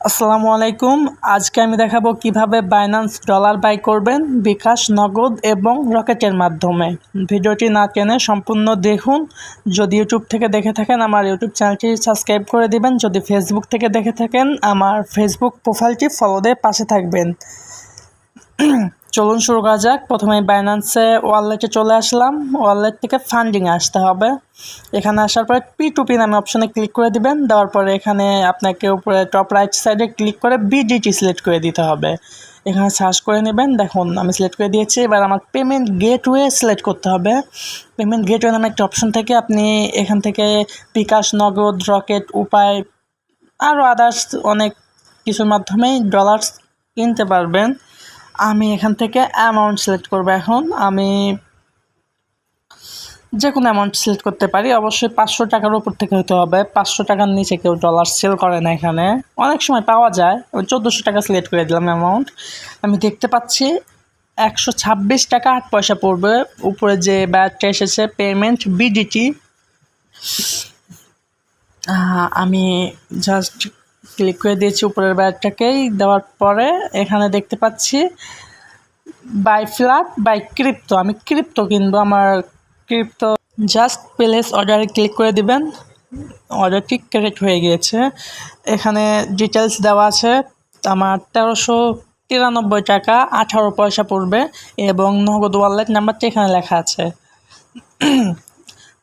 আসসালামু আলাইকুম। আজকে আমি দেখাবো কীভাবে বাইনান্স ডলার বাই করবেন বিকাশ, নগদ এবং রকেটের মাধ্যমে। ভিডিওটি না কেনে সম্পূর্ণ দেখুন। যদি ইউটিউব থেকে দেখে থাকেন, আমার ইউটিউব চ্যানেলটি সাবস্ক্রাইব করে দিবেন। যদি ফেসবুক থেকে দেখে থাকেন, আমার ফেসবুক প্রোফাইলটি ফলো দিয়ে পাশে থাকবেন। চলুন শুরু করা যাক। প্রথমে বাইন্যান্সে ওয়ালেটে চলে আসলাম। ওয়ালেট থেকে ফান্ডিং আসতে হবে। এখানে আসার পরে পি টু পি নামে অপশনে ক্লিক করে দিবেন। দেওয়ার পরে এখানে আপনাকে উপরে টপ রাইট সাইডে ক্লিক করে বিডিটি সিলেক্ট করে দিতে হবে। এখানে সার্চ করে নেবেন। দেখুন, আমি সিলেক্ট করে দিয়েছি। এবার আমার পেমেন্ট গেটওয়ে সিলেক্ট করতে হবে। পেমেন্ট গেটওয়ে নামে একটা অপশন থেকে আপনি এখান থেকে বিকাশ, নগদ রকেট উপায় আরও আদার্স অনেক কিছুর মাধ্যমেই ডলার্স কিনতে পারবেন। আমি এখান থেকে অ্যামাউন্ট সিলেক্ট করব এখন। আমি যে কোনো অ্যামাউন্ট সিলেক্ট করতে পারি। অবশ্যই পাঁচশো টাকার উপর থেকে হতে হবে। পাঁচশো টাকার নিচে কেউ ডলার সেল করে না এখানে। অনেক সময় পাওয়া যায়। ওই চোদ্দোশো টাকা সিলেক্ট করে দিলাম অ্যামাউন্ট আমি দেখতে পাচ্ছি একশো ছাব্বিশ টাকা আট পয়সা পড়বে। উপরে যে ব্যাগটা এসেছে পেমেন্ট বিডিটি আমি জাস্ট ক্লিক করে দিয়েছি উপরের ব্যাগটাকেই দেওয়ার পরে এখানে দেখতে পাচ্ছি বাই ফ্ল্যাট বাই ক্রিপ্টো আমি ক্রিপ্টো কিনবো, আমার ক্রিপ্টো জাস্ট প্লেস অর্ডারে ক্লিক করে দিবেন। অর্ডারটি ক্রেডিট হয়ে গিয়েছে। এখানে ডিটেলস দেওয়া আছে, আমার তেরোশো তিরানব্বই টাকা আঠারো পয়সা পড়বে এবং নগদ ওয়ালেট নাম্বারটি এখানে লেখা আছে।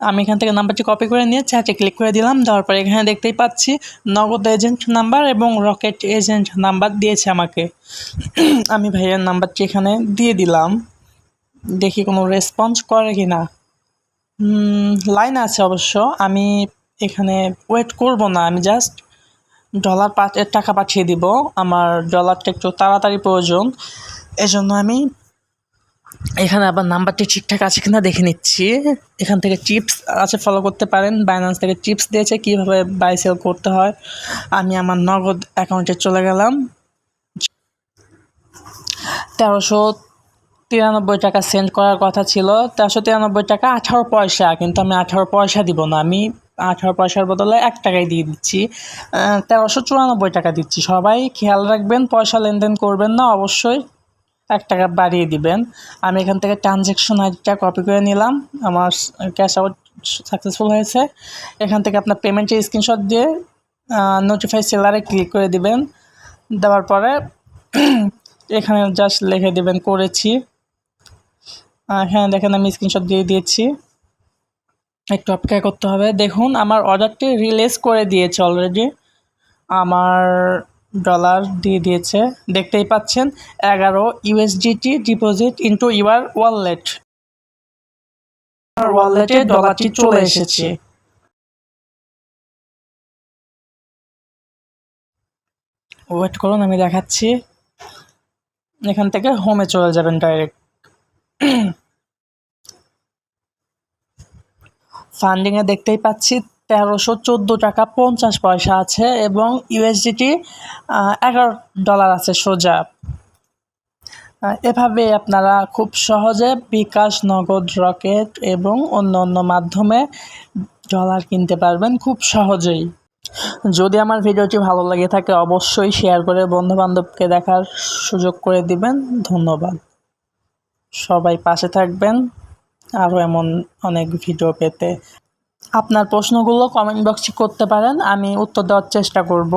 আমি এখান থেকে নাম্বারটি কপি করে নিয়ে চ্যাটে ক্লিক করে দিলাম। দেওয়ার পরে এখানে দেখতেই পাচ্ছি নগদ এজেন্ট নাম্বার এবং রকেট এজেন্ট নাম্বার দিয়েছে আমাকে। আমি ভাইয়ের নাম্বারটি এখানে দিয়ে দিলাম। দেখি কোনো রেসপন্স করে কি না লাইন আছে অবশ্য। আমি এখানে ওয়েট করব না। আমি জাস্ট ডলার টাকা পাঠিয়ে দিব। আমার ডলারটা একটু তাড়াতাড়ি প্রয়োজন। এজন্য আমি এখানে আবার নাম্বারটি ঠিকঠাক আছে কিনা দেখে নিচ্ছি। এখান থেকে চিপস আছে ফলো করতে পারেন। বাইন্যান্স থেকে চিপস দিয়েছে কীভাবে বাই সেল করতে হয়। আমি আমার নগদ অ্যাকাউন্টে চলে গেলাম। তেরোশো তিরানব্বই টাকা সেন্ড করার কথা ছিল। তেরোশো তিরানব্বই টাকা আঠারো পয়সা, কিন্তু আমি আঠারো পয়সা দিব না। আমি আঠারো পয়সার বদলে এক টাকাই দিয়ে দিচ্ছি। তেরোশো চুরানব্বই টাকা দিচ্ছি। সবাই খেয়াল রাখবেন, পয়সা লেনদেন করবেন না, অবশ্যই। এক টাকা বাড়িয়ে দিবেন। আমি এখান থেকে ট্রানজ্যাকশন আইডিটা কপি করে নিলাম। আমার ক্যাশ আউট সাকসেসফুল হয়েছে। এখান থেকে আপনার পেমেন্টের স্ক্রিনশট দিয়ে নোটিফাই সেলারে ক্লিক করে দিবেন। দেওয়ার পরে এখানে জাস্ট লিখে দেবেন, করেছি। হ্যাঁ দেখেন আমি স্ক্রিনশট দিয়ে দিয়েছি। একটু অপেক্ষা করতে হবে। দেখুন, আমার অর্ডারটি রিলিজ করে দিয়েছে অলরেডি আমার ডলার দিয়ে দিয়েছে। দেখতেই পাচ্ছেন এগারো USDT deposit into your wallet ওয়ালেটে ডলারটি চলে এসেছে। ওয়েট করুন আমি দেখাচ্ছি। এখান থেকে হোমে চলে যাবেন ডাইরেক্ট ফান্ডিংয়ে দেখতেই পাচ্ছি তেরোশো চোদ্দ টাকা পঞ্চাশ পয়সা আছে এবং ইউএসডিটি এগারো ডলার আছে সোজা। এভাবে আপনারা খুব সহজে বিকাশ, নগদ, রকেট এবং অন্য অন্য মাধ্যমে ডলার কিনতে পারবেন খুব সহজেই। যদি আমার ভিডিওটি ভালো লাগে থাকে অবশ্যই শেয়ার করে বন্ধুবান্ধবকে দেখার সুযোগ করে দিবেন। ধন্যবাদ। সবাই পাশে থাকবেন। আরও এমন অনেক ভিডিও পেতে। আপনার প্রশ্নগুলো কমেন্ট বক্সে করতে পারেন আমি উত্তর দেওয়ার চেষ্টা করব।